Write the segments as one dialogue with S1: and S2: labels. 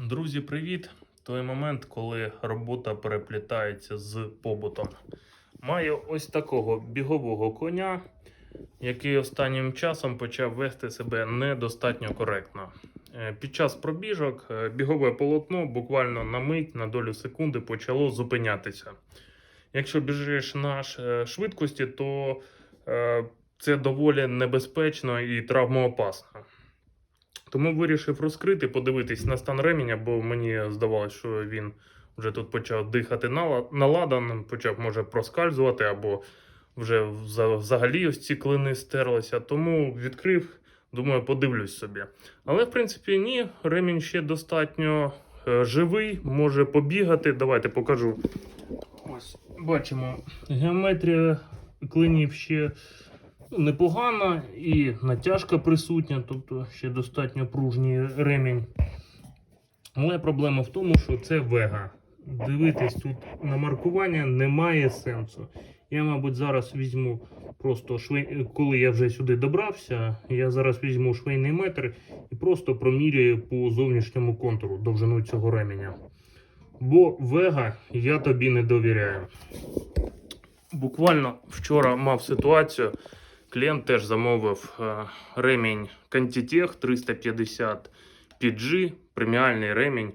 S1: Друзі, привіт! Той момент, коли робота переплітається з побутом. Маю ось такого бігового коня, який останнім часом почав вести себе недостатньо коректно. Е, Під час пробіжок е, бігове полотно буквально на мить, на долю секунди почало зупинятися. Якщо біжиш на е, швидкості, то це доволі небезпечно і травмоопасно. Тому вирішив розкрити, подивитись на стан ременя, бо мені здавалося, що він вже тут почав дихати нала- наладан, почав може проскальзувати, або вже взагалі ось ці клини стерлися. Тому відкрив, думаю, подивлюсь собі. Але в принципі ні, ремінь ще достатньо е, живий, може побігати. Давайте покажу. Ось бачимо, геометрія клинів ще непогана і натяжка присутня, тобто ще достатньо пружній ремінь. Але проблема в тому, що це вега. Дивитись тут на маркування немає сенсу. Я, мабуть, зараз візьму просто швей... коли я вже сюди добрався, я зараз візьму швейний метр і просто проміряю по зовнішньому контуру довжину цього ременя. Бо вега я тобі не довіряю. Буквально вчора мав ситуацію. Клієнт теж замовив е, ремінь Кантітех 350 PG, преміальний ремінь.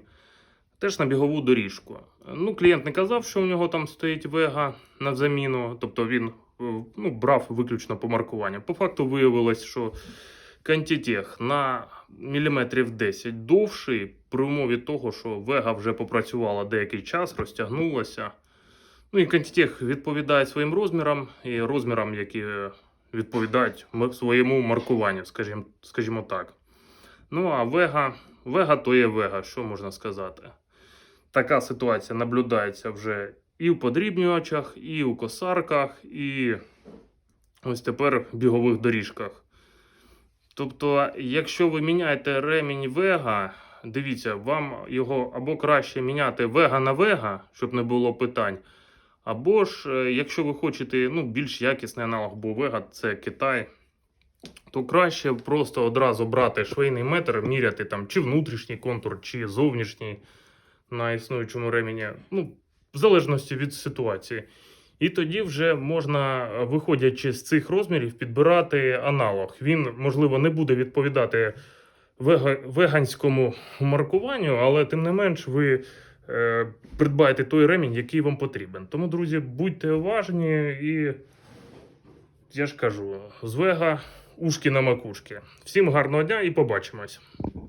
S1: Теж на бігову доріжку. Ну, клієнт не казав, що у нього там стоїть вега на заміну, тобто він е, ну, брав виключно по маркуванню. По факту виявилось, що Кантітех на міліметрів 10 довший, при умові того, що вега вже попрацювала деякий час, розтягнулася. Ну і Кантітех відповідає своїм розмірам і розмірам, які відповідають своєму маркуванню, скажімо, скажімо так. Ну а Вега, Вега то є Вега, що можна сказати. Така ситуація наблюдається вже і в подрібнювачах, і у косарках, і ось тепер в бігових доріжках. Тобто, якщо ви міняєте ремінь Вега, дивіться, вам його або краще міняти Вега на Вега, щоб не було питань. Або ж, е, якщо ви хочете ну, більш якісний аналог, бо Вега це Китай, то краще просто одразу брати швейний метр, міряти там чи внутрішній контур, чи зовнішній на існуючому ремені, ну, в залежності від ситуації. І тоді вже можна, виходячи з цих розмірів, підбирати аналог. Він, можливо, не буде відповідати веганському маркуванню, але тим не менш ви е, придбаєте той ремінь, який вам потрібен. Тому, друзі, будьте уважні і я ж кажу, з вега ушки на макушки. Всім гарного дня і побачимось.